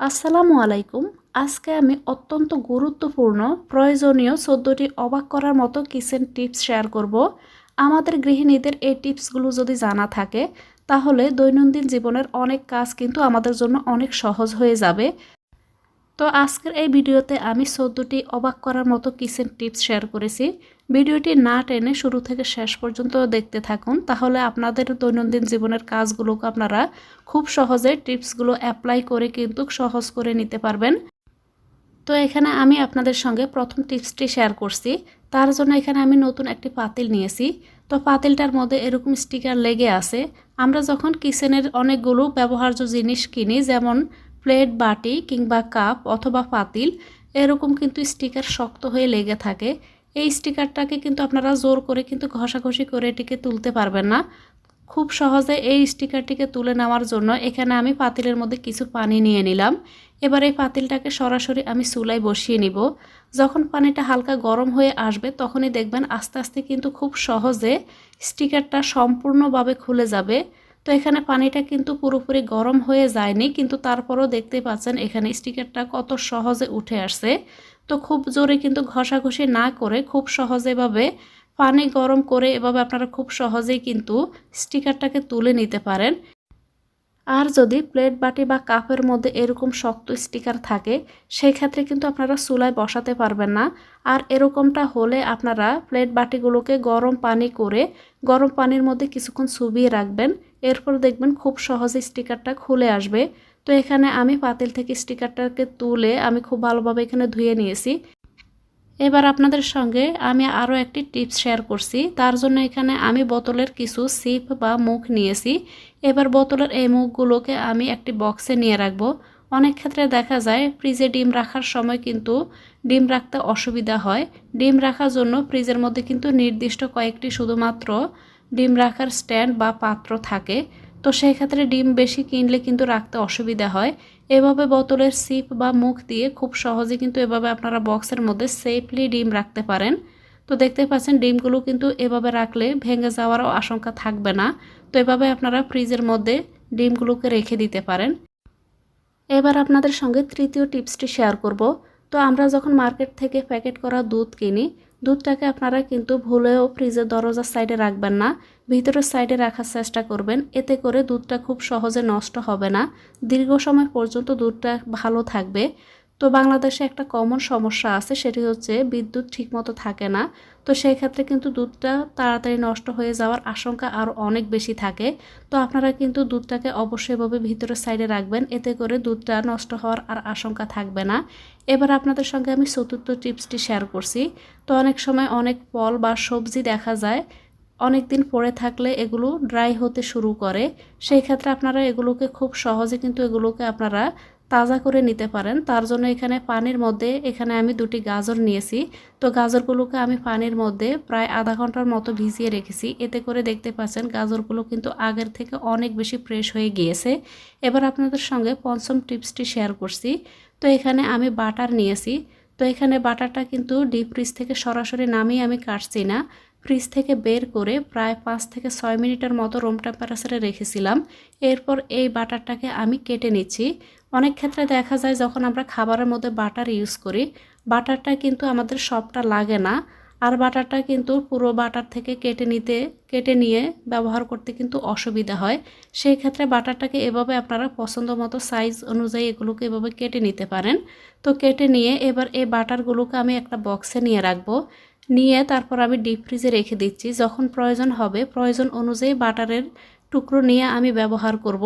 আসসালামু আলাইকুম। আজকে আমি অত্যন্ত গুরুত্বপূর্ণ, প্রয়োজনীয় চোদ্দোটি অবাক করার মতো কিচেন টিপস শেয়ার করব। আমাদের গৃহিণীদের এই টিপসগুলো যদি জানা থাকে, তাহলে দৈনন্দিন জীবনের অনেক কাজ কিন্তু আমাদের জন্য অনেক সহজ হয়ে যাবে। তো আজকের এই ভিডিওতে আমি চোদ্দোটি অবাক করার মতো কিচেন টিপস শেয়ার করেছি। ভিডিওটি না টেনে শুরু থেকে শেষ পর্যন্ত দেখতে থাকুন, তাহলে আপনাদের দৈনন্দিন জীবনের কাজগুলোকে আপনারা খুব সহজে টিপসগুলো অ্যাপ্লাই করে কিন্তু সহজ করে নিতে পারবেন। তো এখানে আমি আপনাদের সঙ্গে প্রথম টিপসটি শেয়ার করছি। তার জন্য এখানে আমি নতুন একটি পাতিল নিয়েছি। তো পাতিলটার মধ্যে এরকম স্টিকার লেগে আছে। আমরা যখন কিচেনের অনেকগুলো ব্যবহার্য জিনিস কিনি, যেমন প্লেট, বাটি কিংবা কাপ অথবা পাতিল এরকম কিন্তু স্টিকার শক্ত হয়ে লেগে থাকে। এই স্টিকারটাকে কিন্তু আপনারা জোর করে কিন্তু ঘষাঘষি করে এটিকে তুলতে পারবেন না। খুব সহজে এই স্টিকারটিকে তুলে নেওয়ার জন্য এখানে আমি পাতিলের মধ্যে কিছু পানি নিয়ে নিলাম। এবার এই পাতিলটাকে সরাসরি আমি চুলায় বসিয়ে নিব। যখন পানিটা হালকা গরম হয়ে আসবে তখনই দেখবেন আস্তে আস্তে কিন্তু খুব সহজে স্টিকারটা সম্পূর্ণভাবে খুলে যাবে। তো এখানে পানিটা কিন্তু পুরোপুরি গরম হয়ে যায়নি, কিন্তু তারপরও দেখতে পাচ্ছেন এখানে স্টিকারটা কত সহজে উঠে আসছে। তো খুব জোরে কিন্তু ঘষাঘষি না করে খুব সহজেভাবে পানি গরম করে এভাবে আপনারা খুব সহজেই কিন্তু স্টিকারটাকে তুলে নিতে পারেন। আর যদি প্লেট, বাটি বা কাপের মধ্যে এরকম শক্ত স্টিকার থাকে সেই ক্ষেত্রে কিন্তু আপনারা চুলায় বসাতে পারবেন না। আর এরকমটা হলে আপনারা প্লেট, বাটিগুলোকে গরম পানি করে গরম পানির মধ্যে কিছুক্ষণ চুবিয়ে রাখবেন। এরপর দেখবেন খুব সহজে স্টিকারটা খুলে আসবে। তো এখানে আমি পাতিল থেকে স্টিকারটাকে তুলে আমি খুব ভালোভাবে এখানে ধুয়ে নিয়েছি। এবার আপনাদের সঙ্গে আমি আরও একটি টিপস শেয়ার করছি। তার জন্য এখানে আমি বোতলের কিছু সিপ বা মুখ নিয়েছি। এবার বোতলের এই মুখগুলোকে আমি একটি বক্সে নিয়ে রাখব। অনেক ক্ষেত্রে দেখা যায়, ফ্রিজে ডিম রাখার সময় কিন্তু ডিম রাখতে অসুবিধা হয়। ডিম রাখার জন্য ফ্রিজের মধ্যে কিন্তু নির্দিষ্ট কয়েকটি শুধুমাত্র ডিম রাখার স্ট্যান্ড বা পাত্র থাকে, তো সেই ক্ষেত্রে ডিম বেশি কিনলে কিন্তু রাখতে অসুবিধা হয়। এভাবে বোতলের সিপ বা মুখ দিয়ে খুব সহজে কিন্তু এভাবে আপনারা বক্সের মধ্যে সেফলি ডিম রাখতে পারেন। তো দেখতে পাচ্ছেন, ডিমগুলো কিন্তু এভাবে রাখলে ভেঙে যাওয়ারও আশঙ্কা থাকবে না। তো এভাবে আপনারা ফ্রিজের মধ্যে ডিমগুলোকে রেখে দিতে পারেন। এবার আপনাদের সঙ্গে তৃতীয় টিপসটি শেয়ার করব। তো আমরা যখন মার্কেট থেকে প্যাকেট করা দুধ কিনি দুধটাকে আপনারা কিন্তু ভুলেও ফ্রিজের দরজার সাইডে রাখবেন না, ভিতরের সাইডে রাখার চেষ্টা করবেন। এতে করে দুধটা খুব সহজে নষ্ট হবে না। দীর্ঘ সময় পর্যন্ত দুধটা ভালো থাকবে। তো বাংলাদেশে একটা কমন সমস্যা আছে, সেটি হচ্ছে বিদ্যুৎ ঠিকমতো থাকে না। তো সেই ক্ষেত্রে কিন্তু দুধটা তাড়াতাড়ি নষ্ট হয়ে যাওয়ার আশঙ্কা আরও অনেক বেশি থাকে। তো আপনারা কিন্তু দুধটাকে অবশ্যইভাবে ভিতরের সাইডে রাখবেন, এতে করে দুধটা নষ্ট হওয়ার আর আশঙ্কা থাকবে না। এবার আপনাদের সঙ্গে আমি চতুর্থ টিপসটি শেয়ার করছি। তো অনেক সময় অনেক ফল বা সবজি দেখা যায় অনেক দিন পরে থাকলে এগুলো ড্রাই হতে শুরু করে। সেই ক্ষেত্রে আপনারা এগুলোকে খুব সহজে কিন্তু এগুলোকে আপনারা তাজা করে নিতে পারেন। তার জন্য এখানে পানির মধ্যে এখানে আমি দুটি গাজর নিয়েছি। তো গাজরগুলোকে আমি পানির মধ্যে প্রায় আধা ঘণ্টার মতো ভিজিয়ে রেখেছি। এতে করে দেখতে পাচ্ছেন গাজরগুলো কিন্তু আগের থেকে অনেক বেশি ফ্রেশ হয়ে গিয়েছে। এবার আপনাদের সঙ্গে পঞ্চম টিপসটি শেয়ার করছি। তো এখানে আমি বাটার নিয়েছি। তো এখানে বাটারটা কিন্তু ডিপ ফ্রিজ থেকে সরাসরি নামিয়ে আমি কাটছি না। ফ্রিজ থেকে বের করে প্রায় পাঁচ থেকে ছয় মিনিটের মতো রুম টেম্পারেচারে রেখেছিলাম। এরপর এই বাটারটাকে আমি কেটে নিচ্ছি। অনেক ক্ষেত্রে দেখা যায় যখন আমরা খাবারের মধ্যে বাটার ইউজ করি, বাটারটা কিন্তু আমাদের সবটা লাগে না। আর বাটারটা কিন্তু পুরো বাটার থেকে কেটে নিতে, কেটে নিয়ে ব্যবহার করতে কিন্তু অসুবিধা হয়। সেই ক্ষেত্রে বাটারটাকে এভাবে আপনারা পছন্দ মতো সাইজ অনুযায়ী এগুলোকে এভাবে কেটে নিতে পারেন। তো কেটে নিয়ে এবার এই বাটারগুলোকে আমি একটা বক্সে নিয়ে রাখব। নিয়ে তারপর আমি ডিপ ফ্রিজে রেখে দিচ্ছি। যখন প্রয়োজন হবে, প্রয়োজন অনুযায়ী বাটারের টুকরো নিয়ে আমি ব্যবহার করব।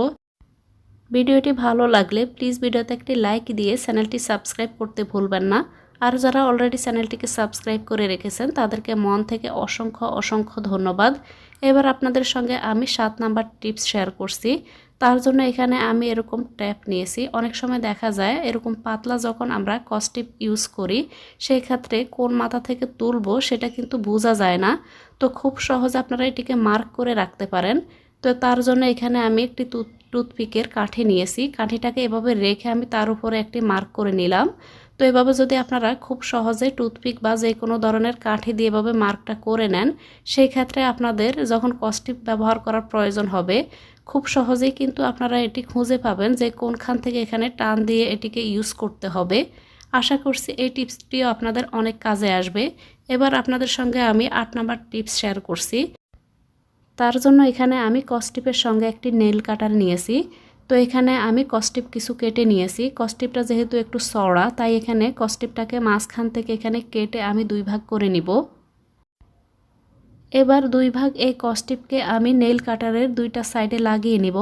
ভিডিওটি ভালো লাগলে প্লিজ ভিডিওতে একটি লাইক দিয়ে চ্যানেলটি সাবস্ক্রাইব করতে ভুলবেন না। আর যারা অলরেডি চ্যানেলটিকে সাবস্ক্রাইব করে রেখেছেন, তাদেরকে মন থেকে অসংখ্য অসংখ্য ধন্যবাদ। এবার আপনাদের সঙ্গে আমি সাত নাম্বার টিপস শেয়ার করছি। তার জন্য এখানে আমি এরকম ট্যাপ নিয়েছি। অনেক সময় দেখা যায় এরকম পাতলা যখন আমরা কস্টিপ ইউজ করি সেই ক্ষেত্রে কোন মাথা থেকে তুলবো সেটা কিন্তু বোঝা যায় না। তো খুব সহজে আপনারা এটিকে মার্ক করে রাখতে পারেন। তো তার জন্য এখানে আমি একটি টুথপিকের কাঠি নিয়েছি। কাঠিটাকে এভাবে রেখে আমি তার উপরে একটি মার্ক করে নিলাম। তো এভাবে যদি আপনারা খুব সহজে টুথপিক বা যে কোনো ধরনের কাঠি দিয়ে এভাবে মার্কটা করে নেন, সেই ক্ষেত্রে আপনাদের যখন কস্টিপ ব্যবহার করার প্রয়োজন হবে, খুব সহজেই কিন্তু আপনারা এটি খুঁজে পাবেন যে কোনখান থেকে এখানে টান দিয়ে এটিকে ইউজ করতে হবে। আশা করছি এই টিপসটিও আপনাদের অনেক কাজে আসবে। এবার আপনাদের সঙ্গে আমি আট নাম্বার টিপস শেয়ার করছি। তার জন্য এখানে আমি কস্টিপের সঙ্গে একটি নেল কাটার নিয়েছি। তো এখানে আমি কস্টিপ কিছু কেটে নিয়েছি। কস্টিপটা যেহেতু একটু সড়া তাই এখানে কস্টিপটাকে মাঝখান থেকে এখানে কেটে আমি দুই ভাগ করে নিব। এবার দুই ভাগ এই কস্টিপকে আমি নেল কাটারের দুইটা সাইডে লাগিয়ে নিব।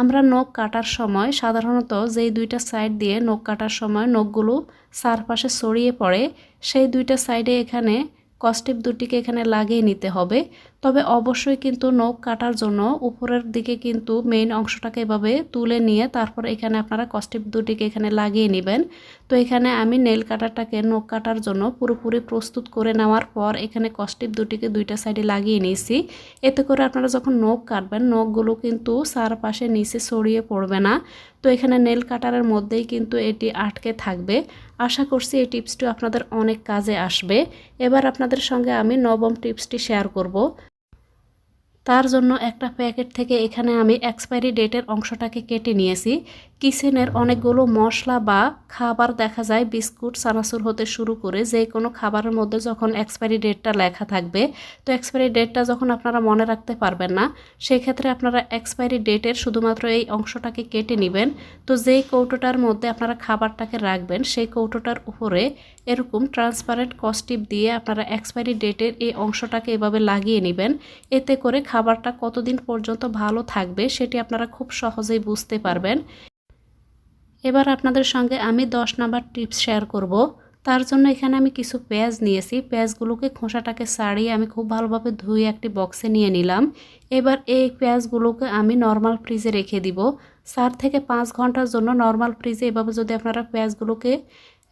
আমরা নখ কাটার সময় সাধারণত যেই দুইটা সাইড দিয়ে নখ কাটার সময় নখগুলো চারপাশে ছড়িয়ে পড়ে, সেই দুইটা সাইডে এখানে কস্টিপ দুটিকে এখানে লাগিয়ে নিতে হবে। তবে অবশ্যই কিন্তু নখ কাটার জন্য উপরের দিকে কিন্তু মেইন অংশটাকে এভাবে তুলে নিয়ে তারপর এখানে আপনারা কস্টিপ দুটিকে এখানে লাগিয়ে নেবেন। তো এখানে আমি নেল কাটারটাকে নখ কাটার জন্য পুরোপুরি প্রস্তুত করে নেওয়ার পর এখানে কস্টিপ দুটিকে দুইটা সাইডে লাগিয়ে নিয়েছি। এতে করে আপনারা যখন নখ কাটবেন নখগুলো কিন্তু চারপাশে নিচে ছড়িয়ে পড়বে না। তো এখানে নেল কাটারের মধ্যেই কিন্তু এটি আটকে থাকবে। আশা করছি এই টিপসটি আপনাদের অনেক কাজে আসবে। এবার আপনাদের সঙ্গে আমি নবম টিপসটি শেয়ার করব। তার জন্য একটা প্যাকেট থেকে এখানে আমি এক্সপায়ারি ডেটের অংশটাকে কেটে নিয়েছি। কিচেনের অনেকগুলো মশলা বা খাবার দেখা যায়, বিস্কুট সানাসুর হতে শুরু করে যে কোনো খাবারের মধ্যে যখন এক্সপায়ারি ডেটটা লেখা থাকবে, তো এক্সপায়ারি ডেটটা যখন আপনারা মনে রাখতে পারবেন না সেই ক্ষেত্রে আপনারা এক্সপায়ারি ডেটের শুধুমাত্র এই অংশটাকে কেটে নেবেন। তো যেই কৌটোটার মধ্যে আপনারা খাবারটাকে রাখবেন, সেই কৌটোটার উপরে এরকম ট্রান্সপারেন্ট কস্টিপ দিয়ে আপনারা এক্সপায়ারি ডেটের এই অংশটাকে এভাবে লাগিয়ে নেবেন। এতে করে খাবারটা কতদিন পর্যন্ত ভালো থাকবে, সেটি আপনারা খুব সহজেই বুঝতে পারবেন। এবার আপনাদের সঙ্গে আমি দশ নাম্বার টিপস শেয়ার করব। তার জন্য এখানে আমি কিছু পেঁয়াজ নিয়েছি। পেঁয়াজগুলোকে খোসাটাকে ছাড়িয়ে আমি খুব ভালোভাবে ধুয়ে একটি বক্সে নিয়ে নিলাম। এবার এই পেঁয়াজগুলোকে আমি নর্মাল ফ্রিজে রেখে দিব। চার থেকে পাঁচ ঘণ্টার জন্য নর্মাল ফ্রিজে এভাবে যদি আপনারা পেঁয়াজগুলোকে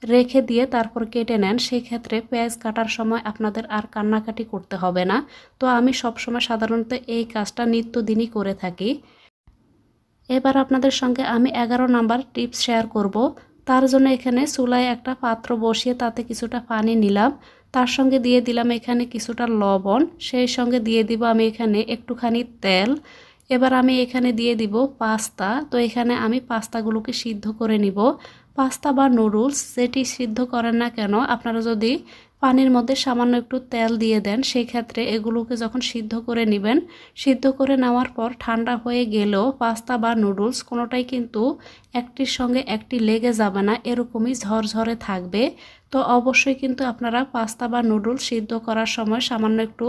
রেখে দিয়ে তারপর কেটে নেন, সেক্ষেত্রে পেঁয়াজ কাটার সময় আপনাদের আর কান্নাকাটি করতে হবে না। তো আমি সবসময় সাধারণত এই কাজটা নিত্যদিনই করে থাকি। এবার আপনাদের সঙ্গে আমি এগারো নাম্বার টিপস শেয়ার করব। তার জন্য এখানে চুলায় একটা পাত্র বসিয়ে তাতে কিছুটা পানি নিলাম। তার সঙ্গে দিয়ে দিলাম এখানে কিছুটা লবণ। সেই সঙ্গে দিয়ে দিব আমি এখানে একটুখানি তেল। এবার আমি এখানে দিয়ে দিব পাস্তা। তো এখানে আমি পাস্তাগুলোকে সিদ্ধ করে নিব। পাস্তা বা নুডলস যেটি সিদ্ধ করেন না কেন, আপনারা যদি পানির মধ্যে সামান্য একটু তেল দিয়ে দেন, সেই ক্ষেত্রে এগুলোকে যখন সিদ্ধ করে নেবেন, সিদ্ধ করে নেওয়ার পর ঠান্ডা হয়ে গেলেও পাস্তা বা নুডলস কোনোটাই কিন্তু একটির সঙ্গে একটি লেগে যাবে না, এরকমই ঝরঝরে থাকবে। তো অবশ্যই কিন্তু আপনারা পাস্তা বা নুডলস সিদ্ধ করার সময় সামান্য একটু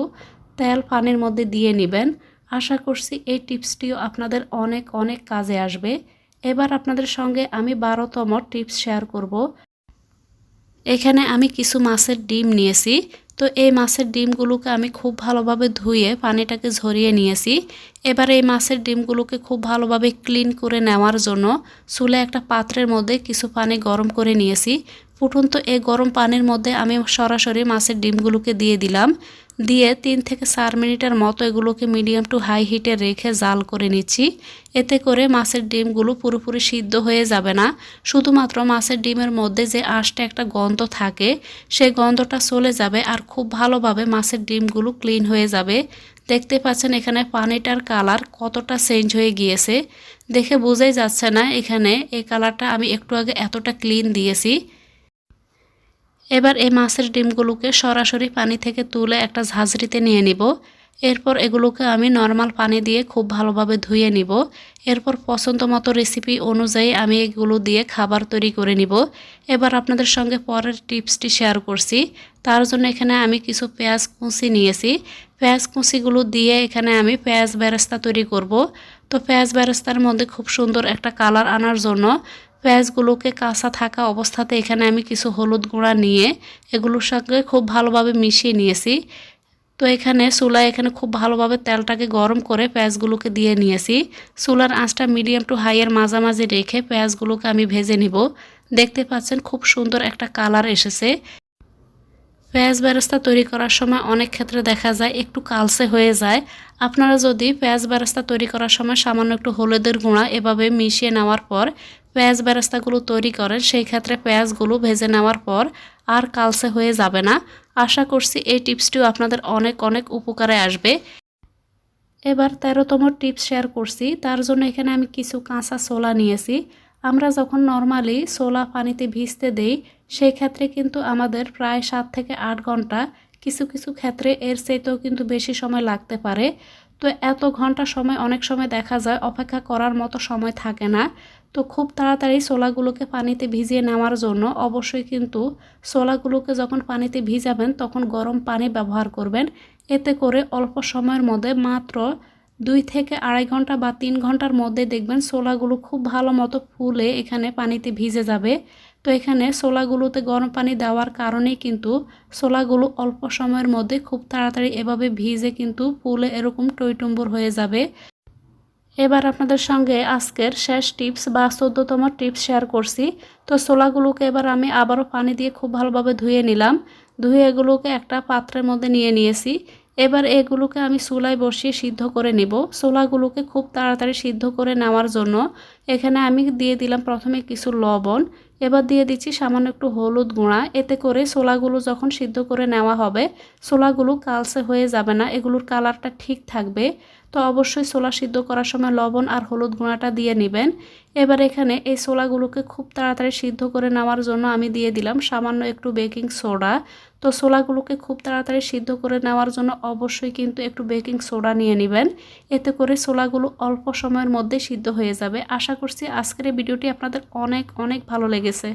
তেল পানির মধ্যে দিয়ে নেবেন। আশা করছি এই টিপসটিও আপনাদের অনেক অনেক কাজে আসবে। এবার আপনাদের সঙ্গে আমি বারোতম টিপস শেয়ার করব। এখানে আমি কিছু মাছের ডিম নিয়েছি। তো এই মাছের ডিমগুলোকে আমি খুব ভালোভাবে ধুয়ে পানিটাকে ঝরিয়ে নিয়েছি। এবার এই মাছের ডিমগুলোকে খুব ভালোভাবে ক্লিন করে নেওয়ার জন্য চুলে একটা পাত্রের মধ্যে কিছু পানি গরম করে নিয়েছি। ফুটন্ত এই গরম পানির মধ্যে আমি সরাসরি মাছের ডিমগুলোকে দিয়ে দিলাম। দিয়ে তিন থেকে চার মিনিটের মতো এগুলোকে মিডিয়াম টু হাই হিটে রেখে জাল করে নিচ্ছি। এতে করে মাছের ডিমগুলো পুরোপুরি সিদ্ধ হয়ে যাবে না। শুধুমাত্র মাছের ডিমের মধ্যে যে আঁশটা একটা গন্ধ থাকে সেই গন্ধটা চলে যাবে আর খুব ভালোভাবে মাছের ডিমগুলো ক্লিন হয়ে যাবে। দেখতে পাচ্ছেন এখানে পানিটার কালার কতটা চেঞ্জ হয়ে গিয়েছে। দেখে বোঝাই যাচ্ছে না এখানে এই কালারটা আমি একটু আগে এতটা ক্লিন দিয়েছি। এবার এই মাছের ডিমগুলোকে সরাসরি পানি থেকে তুলে একটা ঝাঁঝরিতে নিয়ে নিব। এরপর এগুলোকে আমি নর্মাল পানি দিয়ে খুব ভালোভাবে ধুয়ে নিব। এরপর পছন্দ মতো রেসিপি অনুযায়ী আমি এগুলো দিয়ে খাবার তৈরি করে নিব। এবার আপনাদের সঙ্গে পরের টিপসটি শেয়ার করছি। তার জন্য এখানে আমি কিছু পেঁয়াজ কুচি নিয়েছি। পেঁয়াজ কুচিগুলো দিয়ে এখানে আমি পেঁয়াজ বেরেস্তা তৈরি করব। তো পেঁয়াজ বেরেস্তার মধ্যে খুব সুন্দর একটা কালার আনার জন্য পেঁয়াজগুলোকে কাঁচা থাকা অবস্থাতে এখানে আমি কিছু হলুদ গুঁড়া নিয়ে এগুলোর সঙ্গে খুব ভালোভাবে মিশিয়ে নিয়েছি। তো এখানে চুলায় এখানে খুব ভালোভাবে তেলটাকে গরম করে পেঁয়াজগুলোকে দিয়ে নিয়েছি। চুলার আঁচটা মিডিয়াম টু হাইয়ের মাঝামাঝি রেখে পেঁয়াজগুলোকে আমি ভেজে নিব। দেখতে পাচ্ছেন খুব সুন্দর একটা কালার এসেছে। পেঁয়াজ বেরেস্তা তৈরি করার সময় অনেক ক্ষেত্রে দেখা যায় একটু কালসে হয়ে যায়। আপনারা যদি পেঁয়াজ বেরেস্তা তৈরি করার সময় সামান্য একটু হলুদের গুঁড়া এভাবে মিশিয়ে নেওয়ার পর পেঁয়াজ বেরেস্তাগুলো তৈরি করেন, সেই ক্ষেত্রে পেঁয়াজগুলো ভেজে নেওয়ার পর আর কালসে হয়ে যাবে না। আশা করছি এই টিপসটিও আপনাদের অনেক অনেক উপকারে আসবে। এবার তেরোতম টিপস শেয়ার করছি। তার জন্য এখানে আমি কিছু কাঁচা ছোলা নিয়েছি। আমরা যখন নর্মালি ছোলা পানিতে ভিজতে দেই, সেই ক্ষেত্রে কিন্তু আমাদের প্রায় সাত থেকে আট ঘণ্টা কিছু কিছু ক্ষেত্রে এর চাইতেও কিন্তু বেশি সময় লাগতে পারে। তো এত ঘণ্টা সময় অনেক সময় দেখা যায়, অপেক্ষা করার মতো সময় থাকে না। তো খুব তাড়াতাড়ি ছোলাগুলোকে পানিতে ভিজিয়ে নেওয়ার জন্য অবশ্যই কিন্তু ছোলাগুলোকে যখন পানিতে ভিজাবেন, তখন গরম পানি ব্যবহার করবেন। এতে করে অল্প সময়ের মধ্যে মাত্র দুই থেকে আড়াই ঘণ্টা বা তিন ঘণ্টার মধ্যে দেখবেন ছোলাগুলো খুব ভালো মতো ফুলে এখানে পানিতে ভিজে যাবে। তো এখানে ছোলাগুলোতে গরম পানি দেওয়ার কারণেই কিন্তু ছোলাগুলো অল্প সময়ের মধ্যে খুব তাড়াতাড়ি এভাবে ভিজে কিন্তু ফুলে এরকম টইটুম্বুর হয়ে যাবে। এবার আপনাদের সঙ্গে আজকের শেষ টিপস বা চোদ্দতম টিপস শেয়ার করছি। তো ছোলাগুলোকে এবার আমি আবারও পানি দিয়ে খুব ভালোভাবে ধুয়ে নিলাম। ধুয়ে এগুলোকে একটা পাত্রের মধ্যে নিয়ে নিয়েছি। এবার এগুলোকে আমি চুলায় বসিয়ে সিদ্ধ করে নেব। ছোলাগুলোকে খুব তাড়াতাড়ি সিদ্ধ করে নেওয়ার জন্য এখানে আমি দিয়ে দিলাম প্রথমে কিছু লবণ। এবার দিয়ে দিচ্ছি সামান্য একটু হলুদ গুঁড়া। এতে করে ছোলাগুলো যখন সিদ্ধ করে নেওয়া হবে, ছোলাগুলো কালসে হয়ে যাবে না, এগুলোর কালারটা ঠিক থাকবে। তো অবশ্যই ছোলা সিদ্ধ করার সময় লবণ আর হলুদ গুঁড়াটা দিয়ে নেবেন। এবার এখানে এই ছোলাগুলোকে খুব তাড়াতাড়ি সিদ্ধ করে নেওয়ার জন্য আমি দিয়ে দিলাম সামান্য একটু বেকিং সোডা। তো ছোলাগুলোকে খুব তাড়াতাড়ি সিদ্ধ করে নেওয়ার জন্য অবশ্যই কিন্তু একটু বেকিং সোডা নিয়ে নেবেন। এতে করে ছোলাগুলো অল্প সময়ের মধ্যে সিদ্ধ হয়ে যাবে। আশা করছি আজকের এই ভিডিওটি আপনাদের অনেক অনেক ভালো লেগেছে।